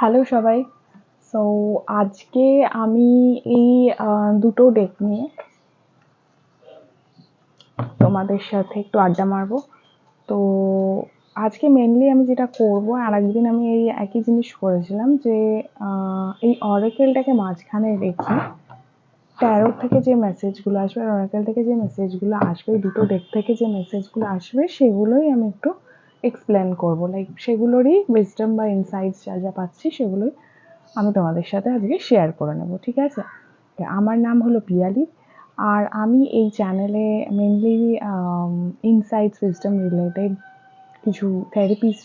Hello সবাই। So আজকে আমি এই দুটো ডেক নিয়ে তোমাদের সাথে একটু আড্ডা মারবো। তো, আজকে মেনলি আমি যেটা করব, আর একদিন আমি এই একই জিনিস করেছিলাম যে এই অরেকেলটাকে মাঝখানে রেখে ট্যারো থেকে যে মেসেজগুলো আসবে, আর অরেকেল থেকে যে মেসেজগুলো আসবে দুটো ডেক থেকে যে মেসেজগুলো আসবে, সেগুলোই আমি একটু এক্সপ্লেন করব। লাইক সেগুলোরই উইজডম বা ইনসাইটস যা যা পাচ্ছি, সেগুলোই আমি তোমাদের সাথে আজকে শেয়ার করে নেব, ঠিক আছে? আমার নাম হলো পিয়ালি, আর আমি এই চ্যানেলে মেনলি ইনসাইটস উইজডম রিলেটেড কিছু থেরাপিস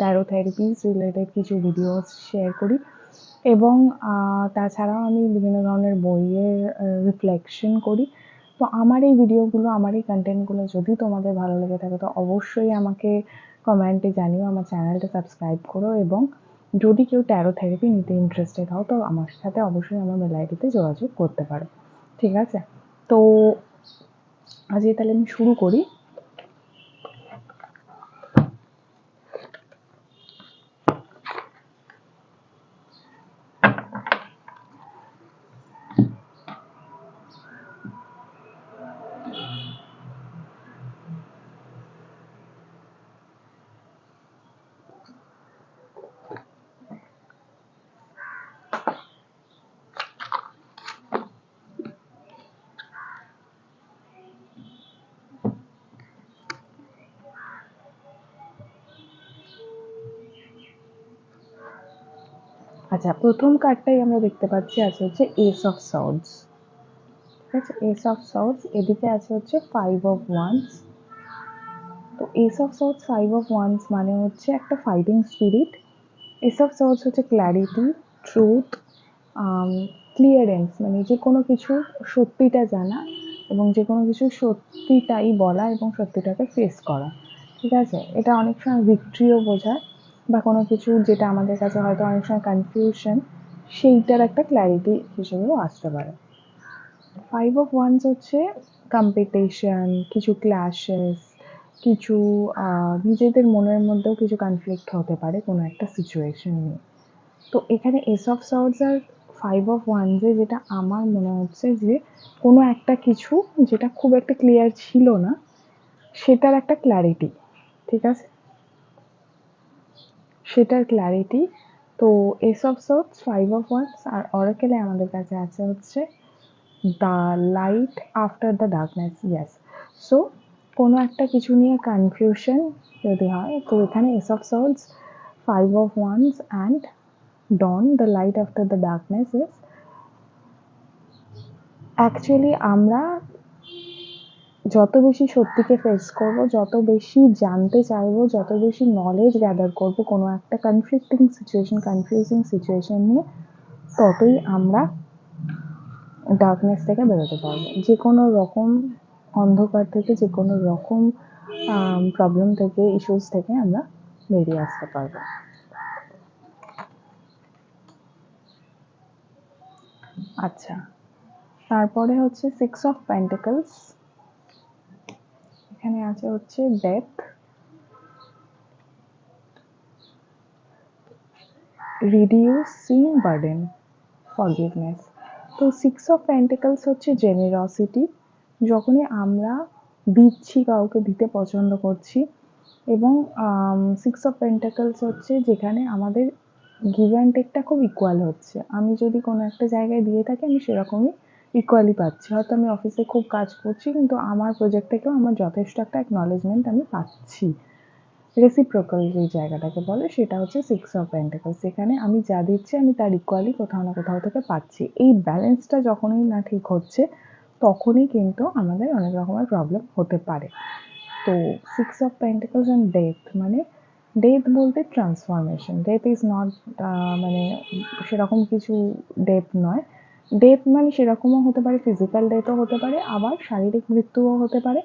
ট্যারো থেরাপিস রিলেটেড কিছু ভিডিওস শেয়ার করি। এবং তাছাড়াও আমি বিভিন্ন ধরনের বইয়ের রিফ্লেকশন করি। তো আমার এই ভিডিওগুলো আমার এই কন্টেন্টগুলো যদি তোমাদের ভালো লেগে থাকে, তো অবশ্যই আমাকে কমেন্টে জানিও, আমার চ্যানেলটা সাবস্ক্রাইব করো এবং যদি কেউ ট্যারো থেরাপি নিতে ইন্টারেস্টেড হও, তো আমার সাথে অবশ্যই আমার মেল আইডিতে যোগাযোগ করতে পারো। ঠিক আছে? তো আজকে তাহলে আমি শুরু করি। আচ্ছা প্রথম কার্ডটাই আমরা দেখতে পাচ্ছি আছে হচ্ছে এস অফ সর্ডস ঠিক আছে? এস অফ সর্ডস এদিকে আছে হচ্ছে ফাইভ অফ ওয়ান্স তো ace of swords five of wands মানে হচ্ছে একটা fighting spirit ace of swords হচ্ছে ক্ল্যারিটি ট্রুথ ক্লিয়ারেন্স মানে যে কোনো কিছু সত্যিটা জানা এবং যে কোনো কিছু সত্যিটাই বলা এবং সত্যিটাকে ফেস করা। ঠিক আছে? এটা অনেক সময় ভিক্টরিও বোঝায়। বা কোনো কিছু যেটা আমাদের কাছে হয়তো অনেক সময় কনফিউশন সেইটার একটা ক্ল্যারিটি হিসেবেও আসতে পারে। ফাইভ অফ ওয়ান্স হচ্ছে কম্পিটিশন কিছু ক্ল্যাশেস কিছু নিজেদের মনের মধ্যেও কিছু কনফ্লিক্ট হতে পারে কোনো একটা সিচুয়েশন নিয়ে। তো এখানে এস অফ সর্টস আর ফাইভ অফ ওয়ানসে যেটা আমার মনে হচ্ছে যে কোনো একটা কিছু যেটা খুব একটা ক্লিয়ার ছিল না, সেটার একটা ক্ল্যারিটি ঠিক আছে? সেটার ক্ল্যারিটি তো ace of swords five of wands আর অরাকেলে আমাদের কাছে আছে হচ্ছে the light after the darkness yes so কোনো একটা কিছু নিয়ে কনফিউশন যদি হয়, তো এখানে ace of swords five of wands and dawn the light after the darkness is actually আমরা যত বেশি সত্যিকে ফেস করব, যত বেশি জানতে চাইব, যত বেশি নলেজ গ্যাদার করব কোনো একটা কনফ্লিক্টিং সিচুয়েশন কনফিউজিং সিচুয়েশন নিয়ে, ততই আমরা ডার্কনেস থেকে বেরোতে পারব। যে কোনো রকম অন্ধকার থেকে, যে কোনো রকম প্রবলেম থেকে ইস্যুস থেকে আমরা বেরিয়ে আসতে পারব। আচ্ছা তারপরে হচ্ছে সিক্স অফ পেন্টিকলস এখানে আছে হচ্ছে ডেথ রিডিউসিং বার্ডেন ফরগিভনেস তো সিক্স অফ পেন্টিকলস হচ্ছে জেনারসিটি যখনই আমরা দিচ্ছি কাউকে, দিতে পছন্দ করছি। এবং সিক্স অফ পেন্টাকলস হচ্ছে যেখানে আমাদের গিভ অ্যান্ড টেকটা খুব ইকুয়াল হচ্ছে। আমি যদি কোনো একটা জায়গায় দিয়ে থাকি, আমি সেরকমই ইকুয়ালি পাচ্ছি। হয়তো আমি অফিসে খুব কাজ করছি, কিন্তু আমার প্রজেক্ট থেকেও আমার যথেষ্ট একটা অ্যাকনলেজমেন্ট আমি পাচ্ছি। রেসিপ্রোকাল যে জায়গাটাকে বলে, সেটা হচ্ছে সিক্স অফ পেন্টাকলস সেখানে আমি যা দিচ্ছি, আমি তার ইকুয়ালি কোথাও না কোথাও থেকে পাচ্ছি। এই ব্যালেন্সটা যখনই না ঠিক হচ্ছে, তখনই কিন্তু আমাদের অনেক রকমের প্রবলেম হতে পারে। তো six of pentacles and death মানে ডেথ বলতে ট্রান্সফরমেশন ডেথ ইজ নট মানে সেরকম কিছু ডেথ নয়। ডেথ মানে সেরকমও হতে পারে ফিজিক্যাল ডেথও হতে পারে, আবার শারীরিক মৃত্যুও হতে পারে।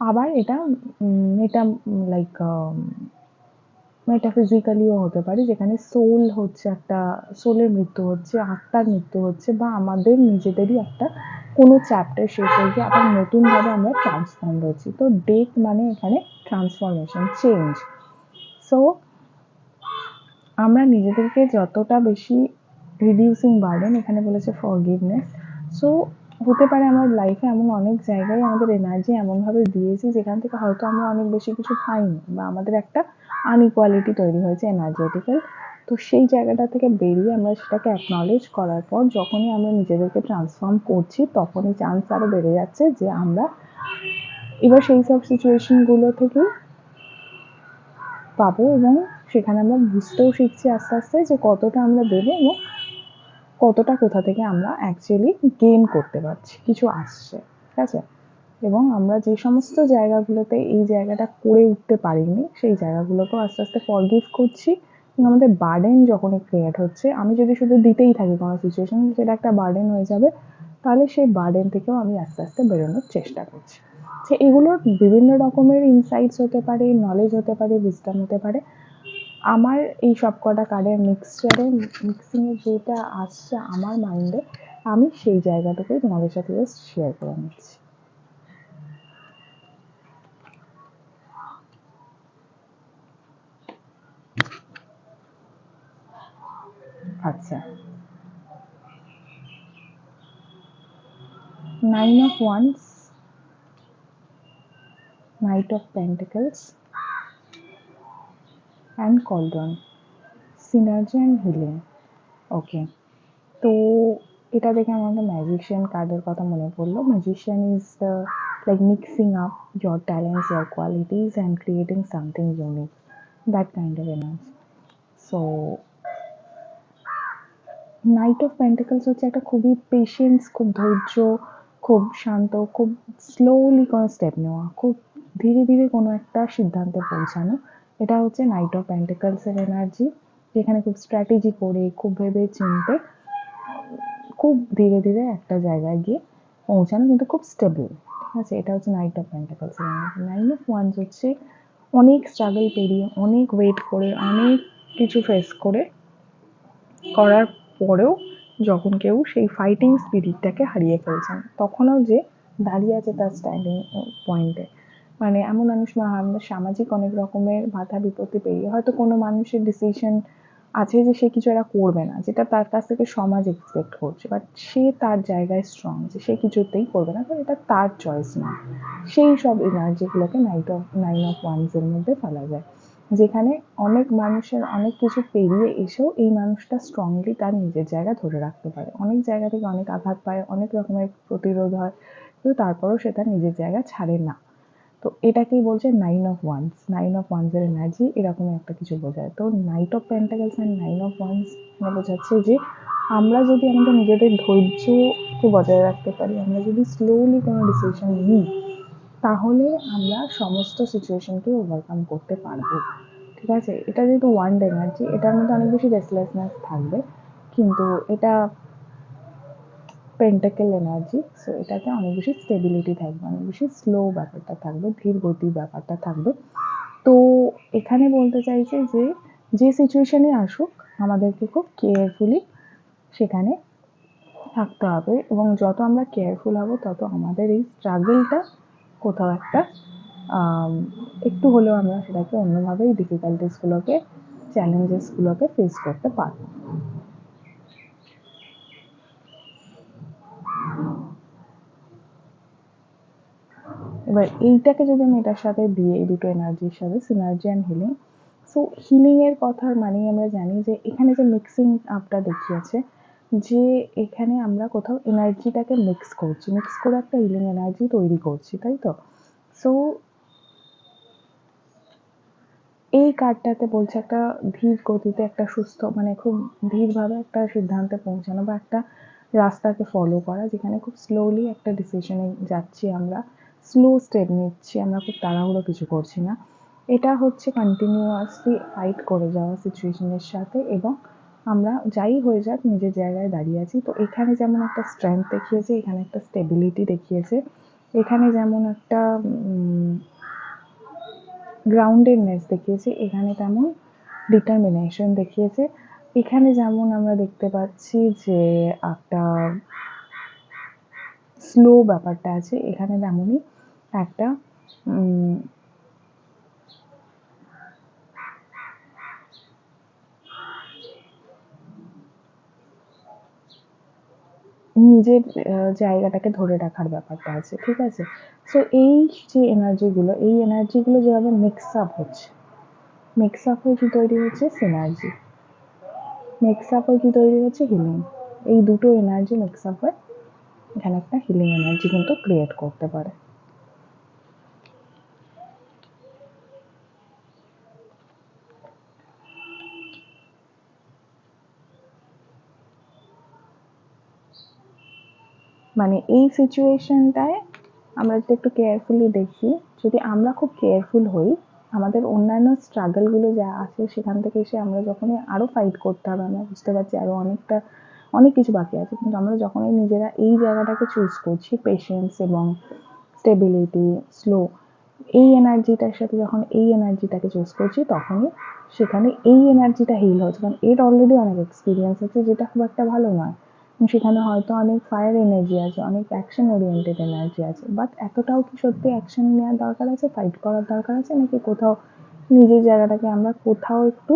আবার এটা এটা লাইক মেটাফিজিক্যালিও হতে পারে, যেখানে সোল হচ্ছে একটা সোলের মৃত্যু হচ্ছে, আত্মার মৃত্যু হচ্ছে, বা আমাদের নিজেদেরই একটা, কোনো চ্যাপ্টার শেষ হয়ে গিয়ে আবার নতুনভাবে আমরা ট্রান্সফর্ম হচ্ছি। তো ডেথ মানে এখানে ট্রান্সফরমেশন চেঞ্জ সো আমরা নিজেদেরকে যতটা বেশি রিডিউসিং বার্ডেন এখানে বলেছে ফরগিভনেস সো হতে পারে আমার লাইফে এমন অনেক জায়গায় আমাদের এনার্জি এমনভাবে দিয়েছি, যেখান থেকে হয়তো আমরা অনেক বেশি কিছু পাইনি বা আমাদের একটা আনইকুয়ালিটি তৈরি হয়েছে এনার্জেটিক্যাল তো সেই জায়গাটা থেকে বেরিয়ে আমরা সেটাকে অ্যাকনলেজ করার পর, যখনই আমরা নিজেদেরকে ট্রান্সফর্ম করছি, তখনই চান্স আরও বেড়ে যাচ্ছে যে আমরা এবার সেই সব সিচুয়েশনগুলো থেকে পাবো এবং সেখানে আমরা বুঝতেও শিখছি আস্তে আস্তে যে কতটা আমরা দেবো এবং কতটা কোথা থেকে আমরা অ্যাকচুয়ালি গেইন করতে পারছি, কিছু আসছে, ঠিক আছে? এবং আমরা যে সমস্ত জায়গাগুলোতে এই জায়গাটা করে উঠতে পারিনি, সেই জায়গাগুলোকেও আস্তে আস্তে ফরগিভ করছি। আমাদের বার্ডেন যখনই ক্রিয়েট হচ্ছে, আমি যদি শুধু দিতেই থাকি কোনো সিচুয়েশন সেটা একটা বার্ডেন হয়ে যাবে, তাহলে সেই বার্ডেন থেকেও আমি আস্তে আস্তে বেরোনোর চেষ্টা করছি। যে এগুলোর বিভিন্ন রকমের ইনসাইটস হতে পারে নলেজ হতে পারে উইজডম হতে পারে। আমার এই সব কটা কার্ডের মিক্সচারে মিক্সিংয়ে যেটা আসছে আমার মাইন্ডে আমি সেই জায়গাটুকুই তোমাদের সাথে জাস্ট শেয়ার করে নিচ্ছি। আচ্ছা। Nine of wands knight of pentacles and cauldron synergy and healing okay তো এটা দেখে আমার একটা ম্যাজিশিয়ান কার্ডের কথা মনে পড়ল? Magician is the like mixing up your talents, your qualities and creating something unique. That kind of so knight of pentacles হচ্ছে একটা খুবই পেশেন্স খুব ধৈর্য, খুব শান্ত, খুব স্লোলি কোনো স্টেপ নেওয়া, খুব ধীরে ধীরে কোনো একটা সিদ্ধান্তে পৌঁছানো। এটা হচ্ছে নাইট অফ পেন্টিকলসের এনার্জি যেখানে খুব স্ট্র্যাটেজি করে, খুব ভেবে চিনতে, খুব ধীরে ধীরে একটা জায়গায় গিয়ে পৌঁছানো, কিন্তু খুব স্টেবল ঠিক আছে? এটা হচ্ছে নাইট অফ পেন্টিকলসের এনার্জি নাইন অফ ওয়ান্স হচ্ছে অনেক স্ট্রাগল পেরিয়ে, অনেক ওয়েট করে, অনেক কিছু ফেস করে, করার পরেও যখন কেউ সেই ফাইটিং স্পিরিটটাকে হারিয়ে ফেলছেন, তখনও যে দাঁড়িয়ে আছে তার স্ট্যান্ডিং পয়েন্টে মানে এমন সময় হয় আমাদের সামাজিক অনেক রকমের বাধা বিপত্তি পেরিয়ে হয়তো কোনো মানুষের ডিসিশন আছে যে সে কিছু একটা করবে না, যেটা তার কাছ থেকে সমাজ এক্সপেক্ট করছে। বাট সে তার জায়গায় স্ট্রং যে সে কিছুতেই করবে না, কারণ এটা তার চয়েস না। সেই সব এনার্জিগুলোকে নাইট অফ নাইন অফ ওয়ান্সের মধ্যে ফেলা যায়। যেখানে অনেক মানুষের অনেক কিছু পেরিয়ে এসেও এই মানুষটা স্ট্রংলি তার নিজের জায়গা ধরে রাখতে পারে। অনেক জায়গা থেকে অনেক আঘাত পায়, অনেক রকমের প্রতিরোধ হয়, কিন্তু তারপরেও সে তার নিজের জায়গা ছাড়ে না। তো এটাকেই বলছে nine of wands nine of ওয়ান্সের energy এরকমই একটা কিছু বোঝায়। তো knight of pentacles and nine of wands মানে বোঝাচ্ছে যে আমরা যদি আমাদের নিজেদের ধৈর্যকে বজায় রাখতে পারি, আমরা যদি স্লোলি কোনো ডিসিশন নিই, তাহলে আমরা সমস্ত সিচুয়েশনকে ওভারকাম করতে পারব। ঠিক আছে? এটা যেহেতু ওয়ান্ড এনার্জি এটার মধ্যে অনেক বেশি রেসলেসনেস থাকবে। কিন্তু এটা পেন্টাকেল এনার্জি সো এটাতে অনেক বেশি স্টেবিলিটি থাকবে, অনেক বেশি স্লো ব্যাপারটা থাকবে, ধীর গতির ব্যাপারটা থাকবে। তো এখানে বলতে চাইছে যে যে সিচুয়েশানে আসুক, আমাদেরকে খুব কেয়ারফুলি সেখানে থাকতে হবে এবং যত আমরা কেয়ারফুল হব, তত আমাদের এই স্ট্রাগলটা কোথাও একটা একটু হলেও আমরা সেটাকে অন্যভাবে এই ডিফিকাল্টিসগুলোকে চ্যালেঞ্জেসগুলোকে ফেস করতে পারব। এবার এইটাকে যদি আমি এটার সাথে দিয়ে, এই দুটো এনার্জির সাথে সিনার্জি অ্যান্ড হিলিং সো হিলিংয়ের কথার মানেই আমরা জানি যে এখানে যে মিক্সিং আপটা দেখিয়েছে, যে এখানে আমরা কোথাও এনার্জিটাকে মিক্স করছি মিক্স করে একটা হিলিং এনার্জি তৈরি করছি, তাই তো? সো এই কার্ডটাতে বলছে একটা ধীর গতিতে, একটা সুস্থ মানে খুব ধীরভাবে একটা সিদ্ধান্তে পৌঁছানো বা একটা রাস্তাকে ফলো করা, যেখানে খুব স্লোলি একটা ডিসিশনে যাচ্ছি আমরা। স্লো স্টেপ নিচ্ছি, আমরা খুব তাড়াহুড়ো কিছু করছি না। এটা হচ্ছে কন্টিনিউয়াসলি ফাইট করে যাওয়া সিচুয়েশনের সাথে এবং আমরা যাই হয়ে যাক, নিজের জায়গায় দাঁড়িয়ে আছি। তো এখানে যেমন একটা স্ট্রেংথ দেখিয়েছে, এখানে একটা স্টেবিলিটি দেখিয়েছে। এখানে যেমন একটা গ্রাউন্ডেডনেস দেখিয়েছে, এখানে তেমন ডিটারমিনেশন দেখিয়েছে। এখানে যেমন আমরা দেখতে পাচ্ছি যে একটা স্লো ব্যাপারটা আছে, এখানে তেমনই একটা নিজের জায়গাটাকে ধরে রাখার ব্যাপারটা আছে, ঠিক আছে? সো এই যে এনার্জিগুলো এই এনার্জিগুলো যেভাবে মিক্স আপ হচ্ছে মিক্স আপ হয়ে কী তৈরি হচ্ছে? সিনার্জি মিক্স আপ হয়ে কী তৈরি হচ্ছে? হিলিং এই দুটো এনার্জি মিক্স আপ হয়ে এখানে একটা হিলিং এনার্জি কিন্তু ক্রিয়েট করতে পারে। মানে এই সিচুয়েশনটায় আমরা যদি একটু কেয়ারফুলি দেখি, যদি আমরা খুব কেয়ারফুল হই, আমাদের অন্যান্য স্ট্রাগলগুলো যা আছে, সেখান থেকে এসে আমরা যখনই আরও ফাইট করতে হবে, আমরা বুঝতে পারছি আরও অনেকটা, অনেক কিছু বাকি আছে। কিন্তু আমরা যখনই নিজেরা এই জায়গাটাকে চুজ করছি পেশেন্স এবং স্টেবিলিটি স্লো এই এনার্জিটার সাথে যখন এই এনার্জিটাকে চুজ করছি, তখনই সেখানে এই এনার্জিটা হিল হচ্ছে। কারণ এর অলরেডি অনেক এক্সপিরিয়েন্স আছে, যেটা খুব একটা ভালো নয়। সেখানে হয়তো অনেক ফায়ার এনার্জি আছে, অনেক অ্যাকশন ওরিয়েন্টেড এনার্জি আছে বাট এতটাও কি সত্যি অ্যাকশন নেওয়ার দরকার আছে ফাইট করার দরকার আছে, নাকি কোথাও নিজের জায়গাটাকে আমরা কোথাও একটু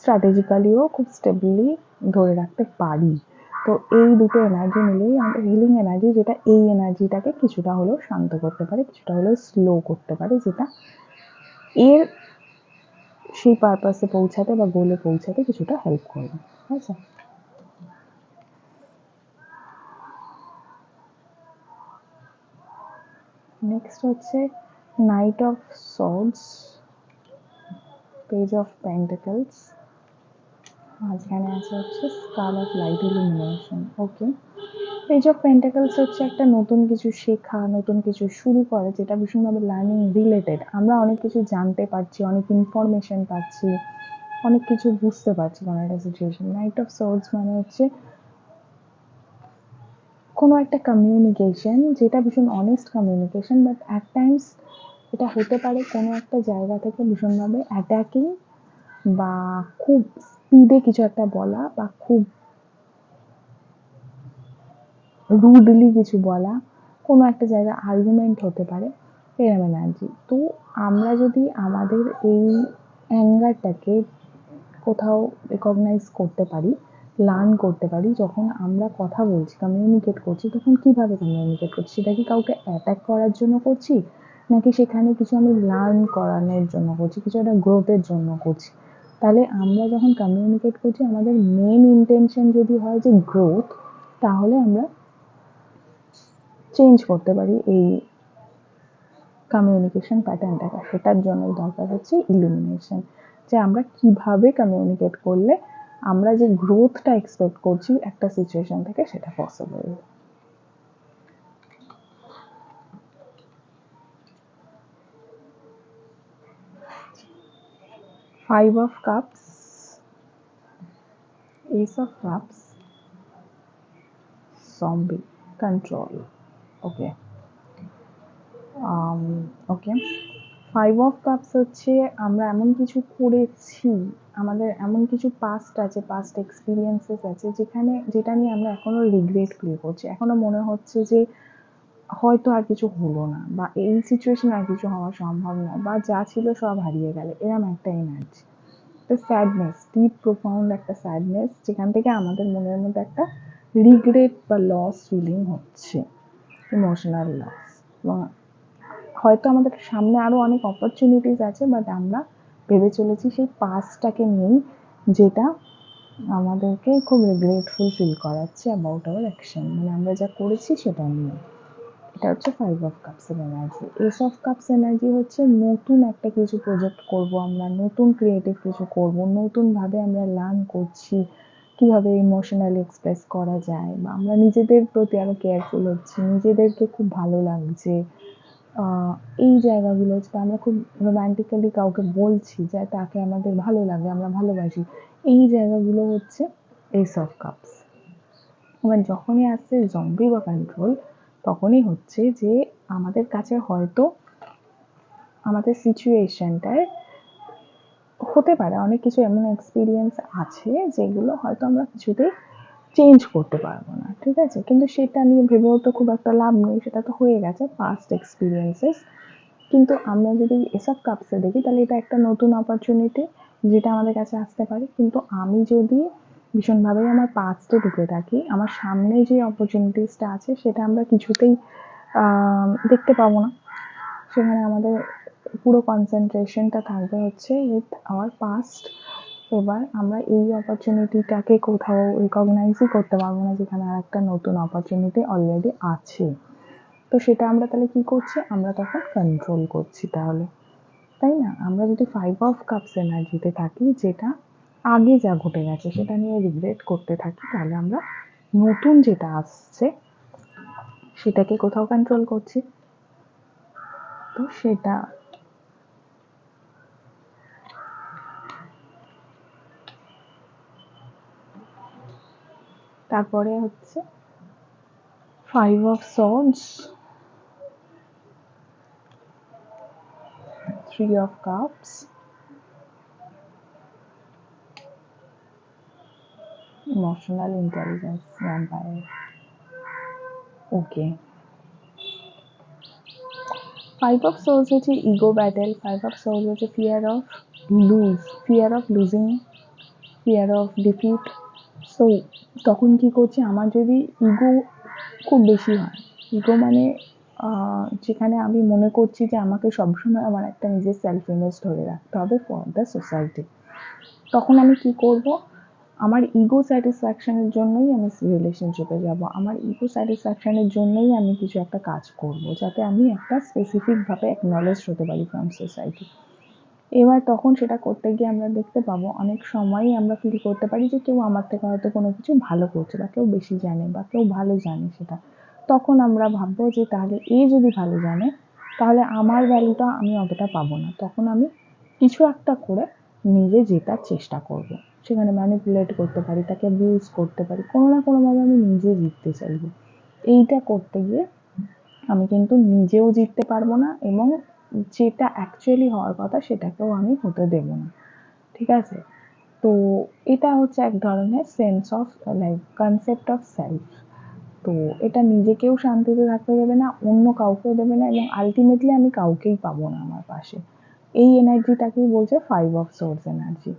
স্ট্র্যাটেজিক্যালিও খুব স্টেবলি ধরে রাখতে পারি? তো এই দুটো এনার্জি মিলেই আমাদের হিলিং এনার্জি যেটা এই এনার্জিটাকে কিছুটা হলেও শান্ত করতে পারে, কিছুটা হলেও স্লো করতে পারে, যেটা এর সেই পারপাসে পৌঁছাতে বা গোলে পৌঁছাতে কিছুটা হেল্প করবে। ঠিক নেক্সট হচ্ছে knight of swords page of pentacles মাঝখানে আছে হচ্ছে skull of light illumination okay page of pentacles হচ্ছে একটা নতুন কিছু শেখা, নতুন কিছু শুরু করে, যেটা ভীষণভাবে লার্নিং রিলেটেড আমরা অনেক কিছু জানতে পারছি, অনেক ইনফরমেশন পাচ্ছি, অনেক কিছু বুঝতে পারছি কোনো একটা সিচুয়েশন নাইট অফ সোর্স মানে হচ্ছে কোনো একটা কমিউনিকেশন যেটা ভীষণ honest communication but at times এটা হতে পারে কোনো একটা জায়গা থেকে ভীষণভাবে অ্যাটাকিং বা খুব স্পিডে কিছু একটা বলা বা খুব রুডলি কিছু বলা, কোনো একটা জায়গায় আর্গুমেন্ট হতে পারে এরম এনার্জি তো আমরা যদি আমাদের এই অ্যাঙ্গারটাকে কোথাও রেকগনাইজ করতে পারি লার্ন করতে পারি, যখন আমরা কথা বলছি কমিউনিকেট করছি, তখন কীভাবে কমিউনিকেট করছি? সেটা কি কাউকে অ্যাটাক করার জন্য করছি? নাকি সেখানে কিছু আমি লার্ন করানোর জন্য করছি, কিছু একটা গ্রোথের জন্য করছি? তাহলে আমরা যখন কমিউনিকেট করছি, আমাদের মেন ইন্টেনশন যদি হয় যে গ্রোথ তাহলে আমরা চেঞ্জ করতে পারি এই কমিউনিকেশন প্যাটার্নটাকে সেটার জন্য দরকার হচ্ছে ইলুমিনেশন যে আমরা কীভাবে কমিউনিকেট করলে আমরা যে গ্রোথটা এক্সপেক্ট করছি একটা সিচুয়েশন থেকে সেটা possible five of cups ace of cups, zombie control okay okay five of cups হচ্ছে আমরা এমন কিছু করেছি আমাদের এমন কিছু পাস্ট আছে পাস্ট এক্সপিরিয়েন্সেস আছে, যেখানে যেটা নিয়ে আমরা এখনও রিগ্রেট ফিল করছি। এখনও মনে হচ্ছে যে হয়তো আর কিছু হলো না বা এই সিচুয়েশন আর কিছু হওয়া সম্ভব না বা যা ছিল সব হারিয়ে গেল। এরম একটা এনার্জি একটা স্যাডনেস ডিপ প্রোফাউন্ড একটা স্যাডনেস যেখান থেকে আমাদের মনের মধ্যে একটা রিগ্রেট বা লস ফিলিং হচ্ছে। ইমোশনাল লস এবং হয়তো আমাদের সামনে আরও অনেক অপরচুনিটিস আছে বাট আমরা ভেবে চলেছি সেই পাসটাকে নিয়েই, যেটা আমাদেরকে খুব রিগ্রেটফুল ফিল করাচ্ছে অ্যাবাউট আওয়ার অ্যাকশন মানে আমরা যা করেছি সেটা নিয়ে। এটা হচ্ছে five of কাপসের energy ace of cups energy হচ্ছে নতুন একটা কিছু প্রজেক্ট করব আমরা, নতুন ক্রিয়েটিভ কিছু করব নতুনভাবে আমরা লার্ন করছি, কীভাবে ইমোশনালি এক্সপ্রেস করা যায়, বা আমরা নিজেদের প্রতি আরও কেয়ারফুল হচ্ছি, নিজেদেরকে খুব ভালো লাগছে। এই জায়গাগুলো যেটা আমরা খুব রোম্যান্টিক্যালি কাউকে বলছি যে তাকে আমাদের ভালো লাগে, আমরা ভালোবাসি। এই জায়গাগুলো হচ্ছে এস অফ কাপস এবার যখনই আসছে জম্বি বা কন্ট্রোল তখনই হচ্ছে যে আমাদের কাছে হয়তো আমাদের সিচুয়েশনটায় হতে পারে। অনেক কিছু এমন এক্সপিরিয়েন্স আছে যেগুলো হয়তো আমরা কিছুতেই চেঞ্জ করতে পারব না, ঠিক আছে? কিন্তু সেটা নিয়ে ভেবেও তো খুব একটা লাভ নেই, সেটা তো হয়ে গেছে পাস্ট এক্সপিরিয়েন্সেস কিন্তু আমরা যদি এসব কাপসে দেখি, তাহলে এটা একটা নতুন অপরচুনিটি যেটা আমাদের কাছে আসতে পারে। কিন্তু আমি যদি ভীষণভাবেই আমার পাস্টে ঢুকে থাকি, আমার সামনে যে অপরচুনিটিসটা আছে, সেটা আমরা কিছুতেই দেখতে পাবো না। সেখানে আমাদের পুরো কনসেন্ট্রেশনটা থাকবে হচ্ছে উইথ আওয়ার পাস্ট এবার আমরা এই অপরচুনিটিটাকে কোথাও রিকগনাইজই করতে পারব না, যেখানে আর একটা নতুন অপরচুনিটি অলরেডি আছে। তো সেটা আমরা তাহলে কি করছি? আমরা তখন কন্ট্রোল করছি তাহলে। তাই না? আমরা যদি ফাইভ অফ কাপস এনার্জিতে থাকি, যেটা আগে যা ঘটে গেছে, সেটা নিয়ে রিগ্রেট করতে থাকি, তাহলে আমরা নতুন যেটা আসছে, সেটাকে কোথাও কন্ট্রোল করছি। তো সেটা তারপরে হচ্ছে five of swords three of cups emotional intelligence, vampire. Okay. Five of swords হচ্ছে ego battle five of swords হচ্ছে fear of lose fear of losing fear of defeat so তখন কি করছি? আমার যদি ইগো খুব বেশি হয় ইগো মানে যেখানে আমি মনে করছি যে আমাকে সবসময় আমার একটা নিজের সেলফ ইমেজ ধরে রাখতে হবে ফর দ্য সোসাইটি তখন আমি কি করব? আমার ইগো স্যাটিসফ্যাকশনের জন্যই আমি রিলেশনশিপে যাব। আমার ইগো স্যাটিসফ্যাকশনের জন্যই আমি কিছু একটা কাজ করব, যাতে আমি একটা স্পেসিফিকভাবে অ্যাকনলেজ হতে পারি ফ্রম সোসাইটি এবার তখন সেটা করতে গিয়ে আমরা দেখতে পাবো, অনেক সময়ই আমরা ফিল করতে পারি যে কেউ আমার থেকে হয়তো কোনো কিছু ভালো করছে বা কেউ বেশি জানে বা কেউ ভালো জানে সেটা। তখন আমরা ভাববো যে তাহলে এ যদি ভালো জানে, তাহলে আমার ভ্যালুটা আমি অতটা পাবো না। তখন আমি কিছু একটা করে নিজে জেতার চেষ্টা করব। সেখানে ম্যানিপুলেট করতে পারি, তাকে অ্যাবিউজ করতে পারি, কোনো না কোনোভাবে আমি নিজে জিততে চাইব। এইটা করতে গিয়ে আমি কিন্তু নিজেও জিততে পারব না এবং যেটা অ্যাকচুয়ালি হওয়ার কথা সেটাকেও আমি হতে দেব না। ঠিক আছে? তো এটা হচ্ছে এক ধরনের sense of like concept of self তো এটা নিজেকেও শান্তিতে থাকতে দেবে না, অন্য কাউকেও দেবে না এবং আলটিমেটলি আমি কাউকেই পাবো না আমার পাশে। এই এনার্জিটাকেই বলছে ফাইভ অফ সোর্স এনার্জি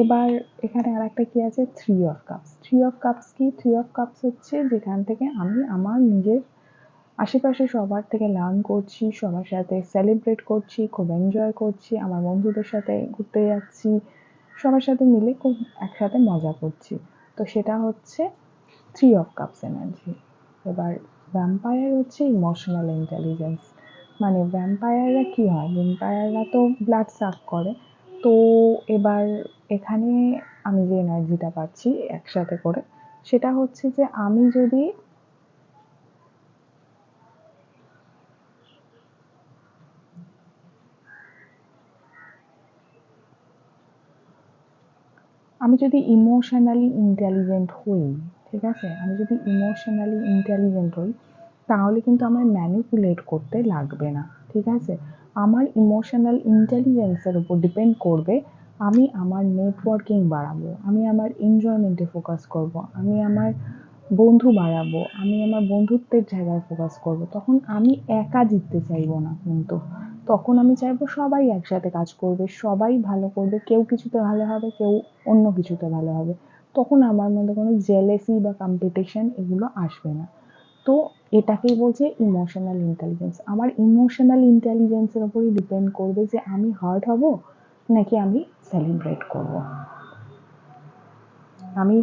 এবার এখানে আর একটা কী আছে? Three of cups three of cups কি? থ্রি অফ কাপস হচ্ছে যেখান থেকে আমি আমার নিজের আশেপাশে সবার থেকে লার্ন করছি, সবার সাথে সেলিব্রেট করছি, খুব এনজয় করছি, আমার বন্ধুদের সাথে ঘুরতে যাচ্ছি, সবার সাথে মিলে খুব একসাথে মজা করছি। তো সেটা হচ্ছে থ্রি অফ কাপস এনার্জি এবার ভ্যাম্পায়ার হচ্ছে ইমোশনাল ইন্টেলিজেন্স মানে ভ্যাম্পায়াররা কী হয়? ভ্যাম্পায়াররা তো ব্লাড সাক করে। তো এবার এখানে আমি যে এনার্জিটা পাচ্ছি একসাথে করে, সেটা হচ্ছে যে আমি যদি আমি যদি ইমোশনালি ইন্টেলিজেন্ট হই, ঠিক আছে? আমি যদি ইমোশনালি ইন্টেলিজেন্ট হই, তাহলে কিন্তু আমার ম্যানিপুলেট করতে লাগবে না, ঠিক আছে? আমার ইমোশনাল ইন্টেলিজেন্সের উপর ডিপেন্ড করবে, আমি আমার নেটওয়ার্কিং বাড়াবো, আমি আমার এনজয়মেন্টে ফোকাস করব, আমি আমার বন্ধু বাড়াবো, আমি আমার বন্ধুত্বের জায়গায় ফোকাস করব, তখন আমি একা জিততে চাইব না কিন্তু। তখন আমি চাইব সবাই একসাথে কাজ করবে, সবাই ভালো করবে, কেউ কিছুতে ভালো হবে, কেউ অন্য কিছুতে ভালো হবে। তখন আমার মধ্যে কোনো জেলেসি বা কম্পিটিশন এগুলো আসবে না। তো এটাকেই বলছে ইমোশনাল ইন্টেলিজেন্স আমার ইমোশনাল ইন্টেলিজেন্সের ওপরই ডিপেন্ড করবে যে আমি হার্ট হব নাকি আমি সেলিব্রেট করব। আমি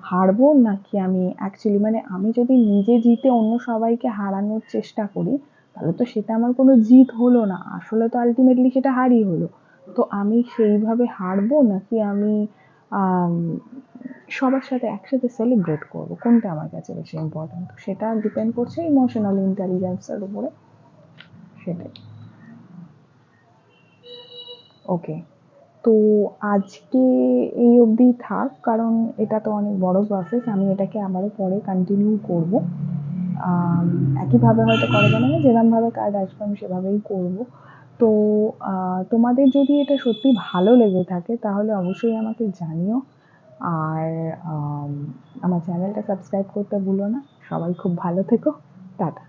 হারবো নাকি আমি অ্যাকচুয়ালি মানে আমি যদি নিজে জিতে অন্য সবাইকে হারানোর চেষ্টা করি তাহলে তো সেটা আমার কোনো জিত হলো না। আসলে তো আলটিমেটলি সেটা হারই হলো। তো আমি সেইভাবে হারবো নাকি আমি সবার সাথে একসাথে সেলিব্রেট করব? কোনটা আমার কাছে বেশি ইম্পর্ট্যান্ট সেটা ডিপেন্ড করছে ইমোশনাল ইন্টেলিজেন্সের উপরে। সেটাই। ওকে তো আজকে এই অবধি থাক, কারণ এটা তো অনেক বড় প্রসেস আমি এটাকে আবারও পরে কন্টিনিউ করব। একইভাবে হয়তো করা যাবে না যেরকমভাবে কাজ আসবে আমি সেভাবেই করব। তো তোমাদের যদি এটা সত্যি ভালো লেগে থাকে, তাহলে অবশ্যই আমাকে জানিও। আর আমার চ্যানেলটা সাবস্ক্রাইব করতে ভুলো না। সবাই খুব ভালো থেকো। টাটা।